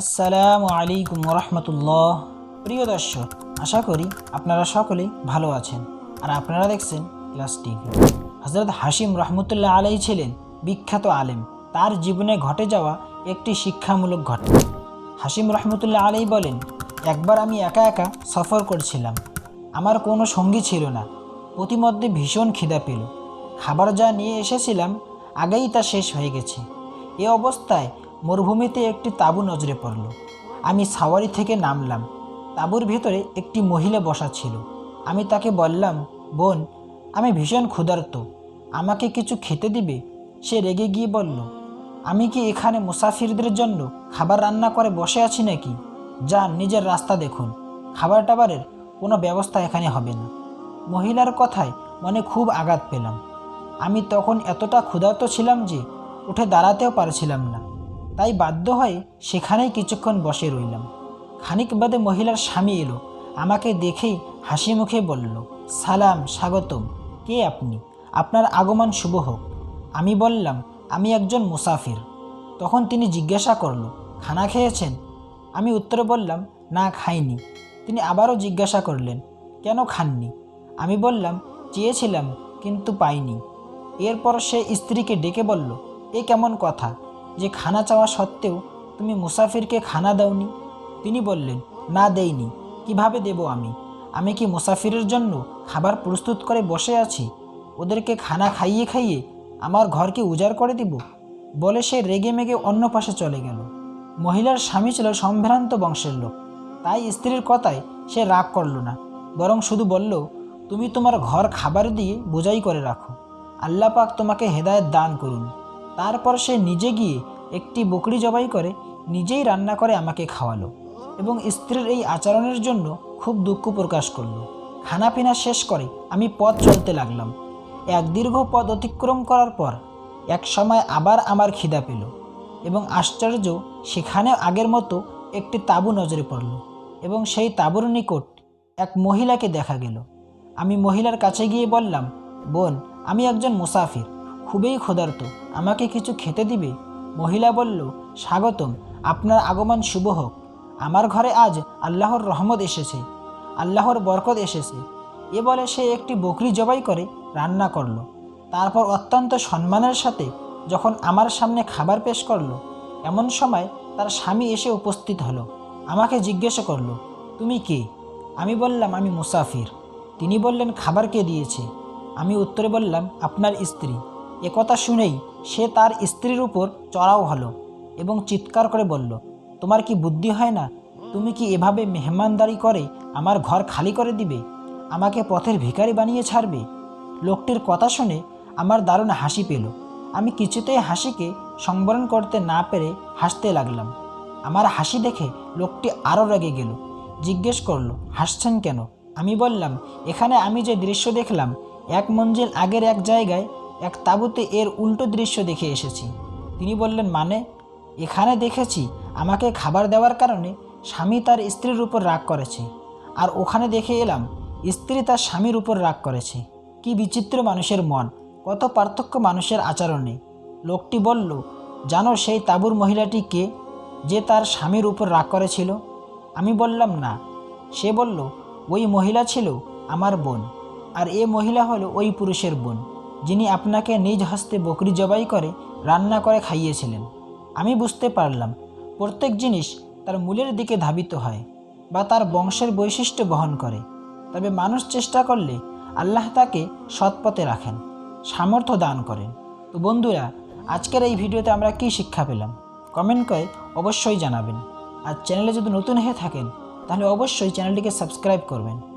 আসসালামু আলাইকুম রহমতুল্লাহ প্রিয় দর্শক, আশা করি আপনারা সকলেই ভালো আছেন আর আপনারা দেখছেন ক্লাস টিভি। হজরত হাসিম রহমতুল্লাহ আলাই ছিলেন বিখ্যাত আলেম। তার জীবনে ঘটে যাওয়া একটি শিক্ষামূলক ঘটনা। হাসিম রহমতুল্লাহ আলাই বলেন, একবার আমি একা একা সফর করছিলাম। আমার কোনো সঙ্গী ছিল না। প্রতিমধ্যে ভীষণ খিদা পেল। খাবার যা নিয়ে এসেছিলাম আগেই তা শেষ হয়ে গেছে। এ অবস্থায় মরুভূমিতে একটি তাঁবু নজরে পড়ল। আমি সাওয়ারি থেকে নামলাম। তাঁবুর ভিতরে একটি মহিলা বসা ছিল। আমি তাকে বললাম, বোন, আমি ভীষণ ক্ষুধার্ত। আমাকে কিছু খেতে দিবে? সে রেগে গিয়ে বলল, আমি কি এখানে মুসাফিরদের জন্য খাবার রান্না করে বসে আছি নাকি? যান, নিজের রাস্তা দেখুন। খাবার টাবারের কোনো ব্যবস্থা এখানে হবে না। মহিলার কথায় মনে খুব আঘাত পেলাম। আমি তখন এতটা ক্ষুধার্ত ছিলাম যে উঠে দাঁড়াতেও পারছিলাম না। তাই বাধ্য হয়ে সেখানেই কিছুক্ষণ বসে রইলাম। খানিক বাদে মহিলার স্বামী এলো, আমাকে দেখেই হাসি মুখে বলল, সালাম, স্বাগতম। কে আপনি? আপনার আগমন শুভ হোক। আমি বললাম, আমি একজন মুসাফির। তখন তিনি জিজ্ঞাসা করল, খানা খেয়েছেন? আমি উত্তরে বললাম, না, খাইনি। তিনি আবারও জিজ্ঞাসা করলেন, কেন খাননি? আমি বললাম, চেয়েছিলাম, কিন্তু পাইনি। এরপর সে স্ত্রীকে ডেকে বলল, এ কেমন কথা? যে খানা চাওয়া সত্ত্বেও তুমি মুসাফিরকে খানা দাওনি। তিনি বললেন, না দেইনি। কীভাবে দেব আমি? আমি কি মুসাফিরের জন্য খাবার প্রস্তুত করে বসে আছি? ওদেরকে খানা খাইয়ে খাইয়ে আমার ঘরকে উজাড় করে দিব? বলে সে রেগে মেগে অন্য পাশে চলে গেল। মহিলার স্বামী ছিল সম্ভ্রান্ত বংশের লোক। তাই স্ত্রীর কথায় সে রাগ করল না। বরং শুধু বলল, তুমি তোমার ঘর খাবার দিয়ে বোঝাই করে রাখো। আল্লাপাক তোমাকে হেদায়েত দান করুন। তারপর সে নিজে গিয়ে একটি বকরি জবাই করে, নিজেই রান্না করে আমাকে খাওয়ালো এবং স্ত্রীর এই আচরণের জন্য খুব দুঃখ প্রকাশ করল। খানাপিনা শেষ করে আমি পথ চলতে লাগলাম। এক দীর্ঘ পথ অতিক্রম করার পর এক সময় আবার আমার খিদা পেল এবং আশ্চর্য সেখানে আগের মতো একটি তাঁবু নজরে পড়ল এবং সেই তাঁবুর নিকট এক মহিলাকে দেখা গেল। আমি মহিলার কাছে গিয়ে বললাম, বোন, আমি একজন মুসাফির। খুবই ক্ষুধার্ত। আমাকে কিছু খেতে দিবে? মহিলা বলল, স্বাগতম, আপনার আগমন শুভ হোক। আমার ঘরে আজ আল্লাহর রহমত এসেছে, আল্লাহর বরকত এসেছে। এ বলে সে একটি বকরি জবাই করে, রান্না করল। তারপর অত্যন্ত সম্মানের সাথে যখন আমার সামনে খাবার পেশ করল, এমন সময় তার স্বামী এসে উপস্থিত হলো। আমাকে জিজ্ঞেস করল, তুমি কে? আমি বললাম, আমি মুসাফির। তিনি বললেন, খাবার কে দিয়েছে? আমি উত্তরে বললাম, আপনার স্ত্রী। একথা শুনেই সে তার স্ত্রীর উপর চড়াও হলো এবং চিৎকার করে বলল, তোমার কি বুদ্ধি হয় না? তুমি কি এভাবে মেহমানদারি করে আমার ঘর খালি করে দিবে? আমাকে পথের ভিখারি বানিয়ে ছাড়বে? লোকটির কথা শুনে আমার দারুণ হাসি পেল। আমি কিছুতেই হাসিকে সংবরণ করতে না পেরে হাসতে লাগলাম। আমার হাসি দেখে লোকটি আরও রেগে গেল, জিজ্ঞেস করল, হাসছেন কেন? আমি বললাম, এখানে আমি যে দৃশ্য দেখলাম, এক মঞ্জিল আগের এক জায়গায় এক তাঁবুতে এর উল্টো দৃশ্য দেখে এসেছি। তিনি বললেন মানে? এখানে দেখেছি আমাকে খাবার দেওয়ার কারণে স্বামী তার স্ত্রীর উপর রাগ করেছে। আর ওখানে দেখে এলাম স্ত্রী তার স্বামীর উপর রাগ করেছে। কি বিচিত্র মানুষের মন, কত পার্থক্য মানুষের আচরণে। লোকটি বলল, জানো সেই তাঁবুর মহিলাটি কে যে তার স্বামীর উপর রাগ করেছিল? আমি বললাম, না। সে বলল, ওই মহিলা ছিল আমার বোন, আর এ মহিলা হলো ওই পুরুষের বোন। যিনি আপনাকে নিজ হস্তে বকরি জবাই করে, রান্না করে খাইয়েছিলেন। আমি বুঝতে পারলাম, প্রত্যেক জিনিস তার মূলের দিকে ধাবিত হয় বা তার বংশের বৈশিষ্ট্য বহন করে। তবে মানুষ চেষ্টা করলে আল্লাহ তাকে সৎপথে রাখেন, সামর্থ্য দান করেন। তো বন্ধুরা, আজকের এই ভিডিওতে আমরা কী শিক্ষা পেলাম? কমেন্ট করে অবশ্যই জানাবেন। আর চ্যানেলে যদি নতুন হয়ে থাকেন, তাহলে অবশ্যই চ্যানেলটিকে সাবস্ক্রাইব করবেন।